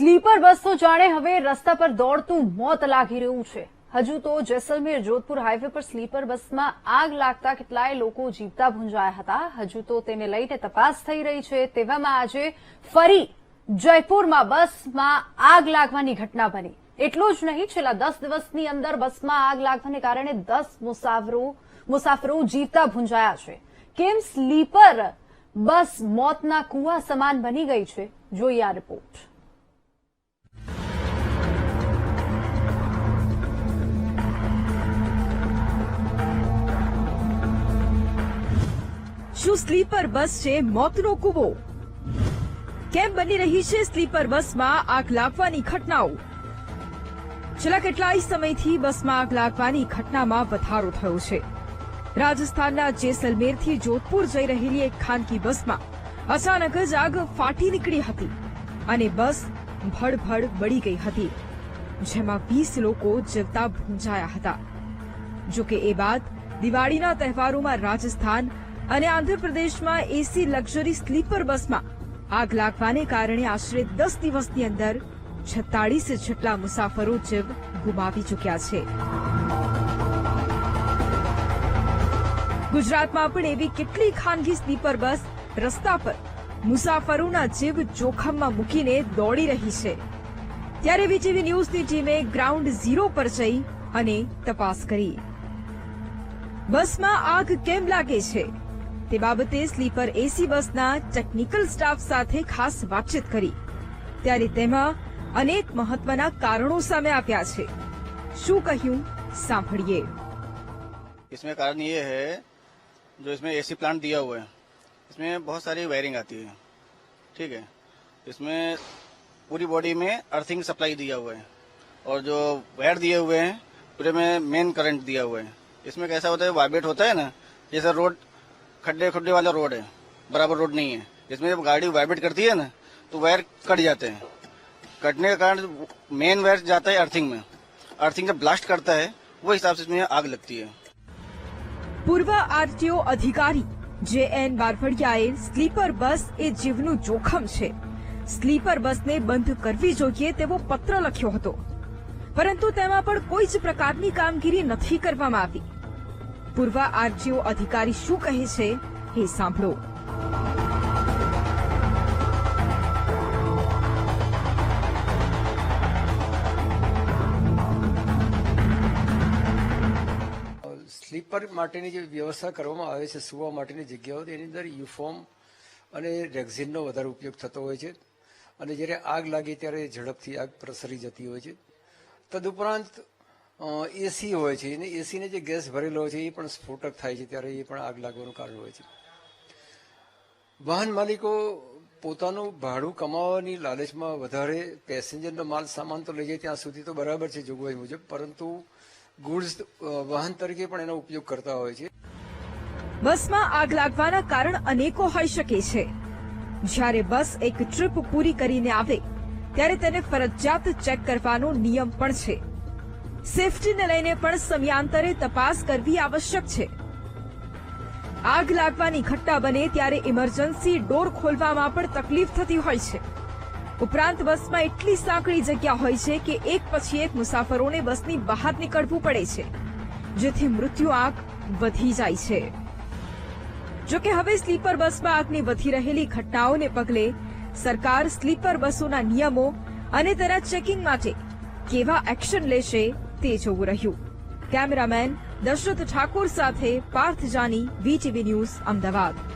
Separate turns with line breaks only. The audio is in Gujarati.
સ્લીપર બસ તો જાણે હવે રસ્તા પર દોડતું મોત લાગી રહ્યું છે. હજુ તો જેસલમેર, જોધપુર હાઈવે પર સ્લીપર બસમાં આગ લાગતા કેટલાય લોકો જીવતા ભૂંજાયા હતા. હજુ તો તેને લઈને તપાસ થઈ રહી છે. તેવામાં આજે ફરી જયપુરમાં બસમાં આગ લાગવાની ઘટના બની. એટલું જ નહીં, છેલ્લા દસ દિવસની અંદર બસમાં આગ લાગવાને કારણે દસ મુસાફરો મુસાફરો જીવતા ભૂંજાયા છે. કેમ સ્લીપર બસ મોતના કુવા સમાન બની ગઈ છે? જોઈએ આ રિપોર્ટ.
શું સ્લીપર બસ છે મોતનો કૂવો? કેમ બની રહી છે સ્લીપર બસમાં આગ લાગવાની ઘટનાઓ? છેલ્લા કેટલાય સમયથી બસમાં આગ લાગવાની ઘટનામાં વધારો થયો છે. રાજસ્થાનના જેસલમેરથી જોધપુર જઈ રહેલી એક ખાનગી બસમાં અચાનક જ આગ ફાટી નીકળી હતી અને બસ ભડભડ બળી ગઈ હતી, જેમાં વીસ લોકો જીવતા ભૂંજાયા હતા. જોકે એ બાદ દિવાળીના તહેવારોમાં રાજસ્થાન અને આંધ્રપ્રદેશમાં એસી લક્ઝરી સ્લીપર બસમાં આગ લાગવાને કારણે આશરે દસ દિવસની અંદર છત્તાળીસ જેટલા મુસાફરો જીવ ગુમાવી ચૂક્યા છે. ગુજરાતમાં પણ એવી કેટલી ખાનગી સ્લીપર બસ રસ્તા પર મુસાફરોના જીવ જોખમમાં મૂકીને દોડી રહી છે. ત્યારે વીટીવી ન્યૂઝની ટીમે ગ્રાઉન્ડ ઝીરો પર જઈ અને તપાસ કરી. બસમાં આગ કેમ લાગે છે? તે બાબતે સ્લીપર એસી બસના ટેકનિકલ સ્ટાફ સાથે ખાસ વાતચીત કરી ત્યારે તેમાં અનેક મહત્વના કારણો સામે આવ્યા છે શું કહ્યું સાંભળીએ
इसमें कारण ये है जो इसमें एसी प्लांट दिया हुआ है इसमें बहुत सारी वायरिंग आती है ठीक है इसमें पूरी बॉडी में अर्थिंग सप्लाई दिया हुआ है और जो वायर दिए हुए हैं पूरे में मेन करंट दिया हुआ है इसमें कैसा होता है वाइब्रेट होता है ना जैसे रोड खड्डे खड्डे वाला रोड है बराबर रोड नहीं है इसमें जब गाड़ी वाइब्रेट करती है ना तो वायर कट जाते हैं कटने के कारण मेन वायर जाता है अर्थिंग में अर्थिंग जब ब्लास्ट करता है वो हिसाब से इसमें आग लगती है
પૂર્વ આરટીઓ અધિકારી જે એન બારવડિયાએ સ્લીપર બસ એ જીવનું જોખમ છે સ્લીપર બસને બંધ કરવી જોઈએ તેવો પત્ર લખ્યો હતો પરંતુ તેમાં પણ કોઈ જ પ્રકારની કામગીરી નથી કરવામાં આવી પૂર્વ આરટીઓ અધિકારી શું કહે છે એ સાંભળો.
સ્લીપર માટેની જે વ્યવસ્થા કરવામાં આવે છે, સુવા માટેની જગ્યાઓ, એની અંદર યુફોર્મ અને રેક્ઝિનનો વધારે ઉપયોગ થતો હોય છે. અને જ્યારે આગ લાગે ત્યારે ઝડપથી આગ પ્રસરી જતી હોય છે. તદુપરાંત એસી હોય છે. અને એસીને જે ગેસ ભરેલો હોય છે, એ પણ સ્ફોટક થાય છે. ત્યારે એ પણ આગ લાગવાનું કારણ હોય છે. વાહન માલિકો પોતાનું ભાડું કમાવાની લાલચમાં વધારે પેસેન્જરનો માલ સામાન તો લઈ જાય ત્યાં સુધી તો બરાબર છે જોગવાઈ મુજબ. પરંતુ ગુડ્સ વાહન તરીકે પણ એનો ઉપયોગ કરતા હોય છે.
બસમાં આગ લાગવાના કારણ અનેકો હોઈ શકે છે. જ્યારે બસ એક ટ્રીપ પૂરી કરીને આવે, ત્યારે તેને ફરજિયાત ચેક કરવાનો નિયમ પણ છે. સેફટીને લઈને પણ સમયાંતરે તપાસ કરવી આવશ્યક છે. આગ લાગવાની ઘટના બને ત્યારે ઇમરજન્સી ડોર ખોલવામાં પણ તકલીફ થતી હોય છે. ઉપરાંત બસમાં એટલી સાંકડી જગ્યા હોય છે કે એક પછી એક મુસાફરોને બસની બહાર નીકળવું પડે છે, જેથી મૃત્યુ આંક વધી જાય છે. જો કે હવે સ્લીપર બસમાં આગની વધી રહેલી ઘટનાઓને પગલે સરકાર સ્લીપર બસોના નિયમો અને તેના ચેકિંગ માટે કેવા એક્શન લેશે તે જોવું રહ્યું. કેમેરામેન દશરથ ઠાકોર સાથે પાર્થ જાની વીટીવી ન્યૂઝ અમદાવાદ.